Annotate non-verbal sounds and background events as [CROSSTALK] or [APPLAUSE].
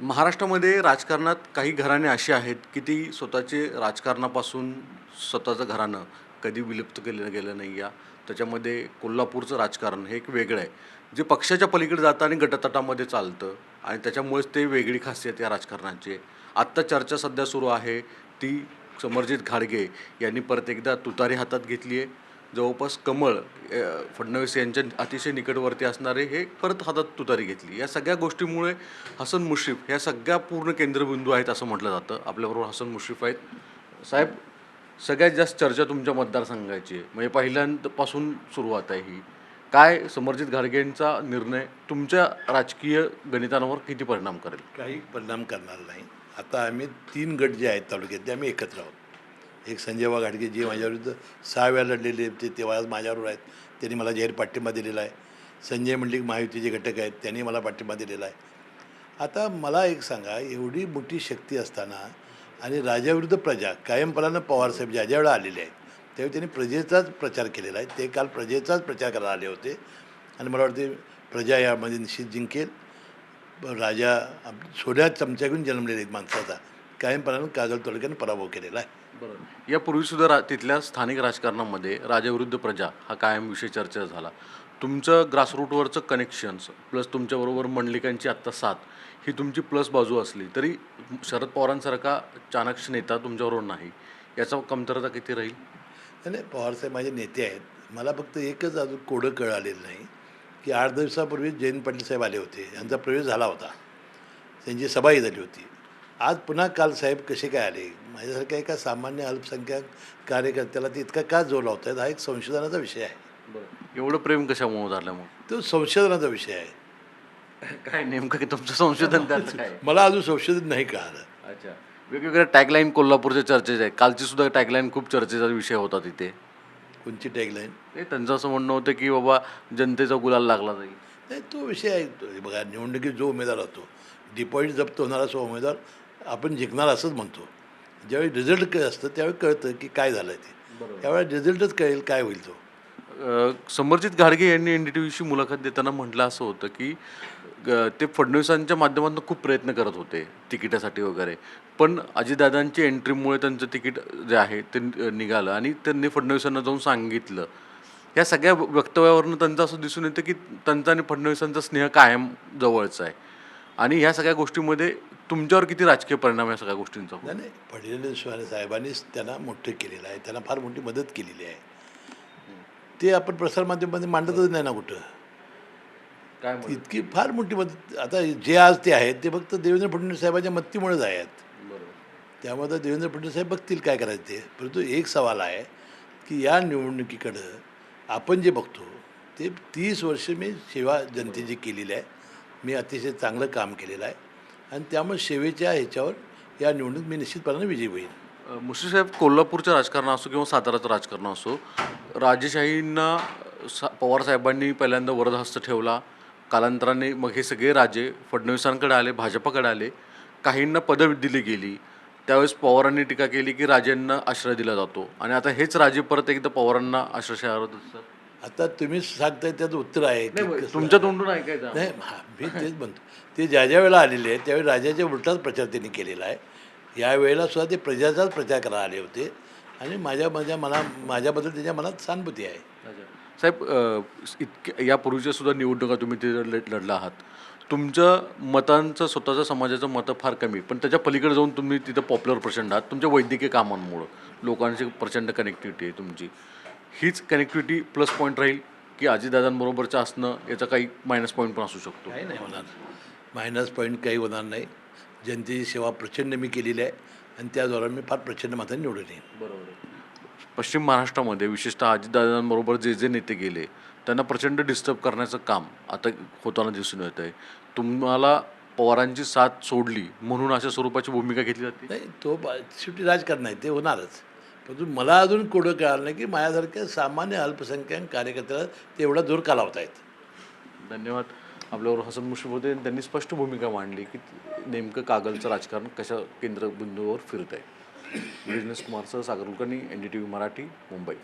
महाराष्ट्रामध्ये राजकारणात काही घराणे अशी आहेत की ती स्वतःचे राजकारणापासून स्वतःचं घराणं कधी विलुप्त केलं गेलं नाही या त्याच्यामध्ये कोल्हापूरचं राजकारण हे एक वेगळं आहे. जे पक्षाच्या पलीकडे जातं आणि गटतटामध्ये चालतं आणि त्याच्यामुळेच ते वेगळी खासियत या राजकारणाची. आहे आत्ता चर्चा सध्या सुरू आहे. ती समरजित घाडगे यांनी परत एकदा तुतारी हातात घेतली आहे जवळपास कमळ फडणवीस यांच्या अतिशय निकटवर्ती असणारे हे परत हातात तुतारी घेतली. या सगळ्या गोष्टीमुळे हसन मुश्रीफ या सगळ्या पूर्ण केंद्रबिंदू आहेत असं म्हटलं जातं. आपल्याबरोबर हसन मुश्रीफ आहेत. साहेब सगळ्यात जास्त चर्चा तुमच्या मतदारसंघाची आहे. म्हणजे पहिल्यांपासून सुरुवात आहे ही. काय समर्जित घाडगेंचा निर्णय तुमच्या राजकीय गणितांवर किती परिणाम करेल? काही परिणाम करणार नाही. आता आम्ही तीन गट जे आहेत तालुक्यात ते आम्ही एकत्र आहोत. एक संजय घाटगे जे माझ्याविरुद्ध सहा वेळा लढलेले ते तेव्हा आज आहेत. त्यांनी मला जाहीर पाठिंबा दिलेला आहे. संजय मंडलिक महायुतीचे घटक आहेत त्यांनी मला पाठिंबा दिलेला आहे. आता मला एक सांगा एवढी मोठी शक्ती असताना आणि राजाविरुद्ध प्रजा कायमपणानं पवारसाहेब ज्या ज्या वेळा आलेले आहेत त्यावेळी त्यांनी प्रजेचाच प्रचार केलेला आहे. ते काल प्रजेचाच प्रचार करायला आले होते. आणि मला वाटते प्रजा यामध्ये निश्चित जिंकेल. राजा आप- चमच्याकडून जन्मलेले आहेत माणसाचा. कायमपणानं कागल तालुक्यानं पराभव केलेला आहे. बरं यापूर्वी सुद्धा रा तिथल्या स्थानिक राजकारणामध्ये राजाविरुद्ध प्रजा हा कायम विषय चर्चा झाला. तुमचं ग्रासरूटवरचं कनेक्शन्स प्लस तुमच्याबरोबर मंडलिकांची आत्ता साथ ही तुमची प्लस बाजू असली तरी शरद पवारांसारखा चाणक्य नेता तुमच्याबरोबर नाही. याचा कमतरता किती राहील? नाही, पवारसाहेब माझे नेते आहेत. मला फक्त एकच अजून कोडं कळ आलेलं नाही की आठ दिवसापूर्वी जयंत पाटील साहेब आले होते. यांचा प्रवेश झाला होता. त्यांची सभाही झाली होती. आज पुन्हा काल साहेब कसे काय आले? माझ्यासारख्या एका सामान्य अल्पसंख्याक कार्यकर्त्याला ते इतका का जोर लावत आहेत हा एक संशोधनाचा विषय आहे. एवढं प्रेम कशामुळे झालं मग? तो संशोधनाचा विषय आहे. काय नेमकं की तुमचं संशोधन [LAUGHS] मला अजून संशोधन नाही कळालं. अच्छा. वेगवेगळ्या टॅगलाईन कोल्हापूरच्या चर्चेचे आहे कालची सुद्धा टॅगलाईन खूप चर्चेचा विषय होता तिथे. कोणची टॅगलाईन ते त्यांचं असं म्हणणं होतं की बाबा जनतेचा गुलाल लागला जाईल नाही तो विषय आहे. तो बघा निवडणुकीत जो उमेदवार होतो डिपॉझिट जप्त होणारा तो उमेदवार आपण जिंकणार असंच म्हणतो. ज्यावेळी रिझल्ट असतं त्यावेळी कळतं की काय झालं ते. त्यावेळी रिझल्टच कळेल काय होईल तो. समरजित घाडगे यांनी एन डी टी व्हीशी मुलाखत देताना म्हटलं असं होतं की ते फडणवीसांच्या माध्यमातून खूप प्रयत्न करत होते तिकिटासाठी वगैरे. पण अजितदादांची एंट्रीमुळे त्यांचं तिकीट जे आहे ते निघालं आणि त्यांनी फडणवीसांना जाऊन सांगितलं. या सगळ्या वक्तव्यावरनं त्यांचं असं दिसून येतं की त्यांचा आणि फडणवीसांचा स्नेह कायम जवळचा आहे. आणि ह्या सगळ्या गोष्टीमध्ये तुमच्यावर किती राजकीय परिणाम या सगळ्या गोष्टींचा? नाही नाही. फडणवीस साहेबांनीच त्यांना मोठं केलेलं आहे. त्यांना फार मोठी मदत केलेली आहे. ते आपण प्रसारमाध्यमामध्ये मांडतच नाही ना कुठं. काय? इतकी फार मोठी मदत. आता जे आज ते आहेत ते फक्त देवेंद्र फडणवीस साहेबांच्या मदतीमुळेच आहेत. त्यामुळे देवेंद्र फडणवीस साहेब बघतील काय करायचं ते. परंतु एक सवाल आहे की या निवडणुकीकडं आपण जे बघतो ते तीस वर्ष मी सेवा जनतेची केलेली आहे. मी अतिशय चांगलं काम केलेलं आहे. आणि त्यामुळे सेवेच्या ह्याच्यावर या निवडणूक मी निश्चितपणाने विजयी होईल अ, मुश्रीफ साहेब कोल्हापूरचं राजकारण असो किंवा साताराचं राजकारण असो राजेशाहींना सा पवार साहेबांनी पहिल्यांदा वरदहस्त ठेवला. कालांतराने मग हे सगळे राजे फडणवीसांकडे आले भाजपाकडे आले. काहींना पदं दिली गेली. त्यावेळेस पवारांनी टीका केली की राजेंना आश्रय दिला जातो. आणि आता हेच राजे परत एकदा पवारांना आश्रय आता तुम्ही सांगताय त्याचं उत्तर आहे. की कसं- तुमच्या तोंडून ऐकायचं नाही हा, मी तेच म्हणतो. ते ज्या ज्या वेळेला आलेले आहेत त्यावेळी राजाच्या उलटाच प्रचार त्यांनी केलेला आहे. या वेळेला सुद्धा ते प्रजाचाच प्रचार करायला आले होते. आणि माझ्या माझ्या मना माझ्याबद्दल त्याच्या मनात सहानुभूती आहे. अच्छा. साहेब अ, इतक्या यापूर्वीच्या सुद्धा निवडणुका तुम्ही तिथे लढ लढला आहात. तुमचं मतांचं स्वतःच्या समाजाचं मतं फार कमी. पण त्याच्या पलीकडे जाऊन तुम्ही तिथं पॉप्युलर प्रचंड आहात. तुमच्या वैद्यकीय कामांमुळं. लोकांची प्रचंड कनेक्टिव्हिटी आहे तुमची. हीच कनेक्टिव्हिटी प्लस पॉईंट राहील की आजीदादांबरोबरचं असणं याचा काही मायनस पॉईंट पण असू शकतो. काही नाही होणार. मायनस पॉईंट काही होणार नाही. जनतेची सेवा प्रचंड मी केलेली आहे आणि त्याद्वारे मी फार प्रचंड मात्र निवडून येईन. बरोबर पश्चिम महाराष्ट्रामध्ये विशेषतः अजितदादांबरोबर जे जे नेते गेले त्यांना प्रचंड डिस्टर्ब करण्याचं काम आता होताना दिसून येत आहे. तुम्हाला पवारांची साथ सोडली म्हणून अशा स्वरूपाची भूमिका घेतली जाते? नाही तो शेवटी राजकारण आहे ते होणारच. परंतु मला अजून कोडं कळालं नाही की माझ्यासारख्या सामान्य अल्पसंख्याक कार्यकर्त्याला ते एवढा जोर का लावतायत धन्यवाद. आपल्यावर हसन मुश्रीफ होते. त्यांनी स्पष्ट भूमिका मांडली की नेमकं कागलचं राजकारण कशा केंद्रबिंदूवर फिरत आहे business कुमारसह Sagar Kulkarni N D T V Marathi Mumbai.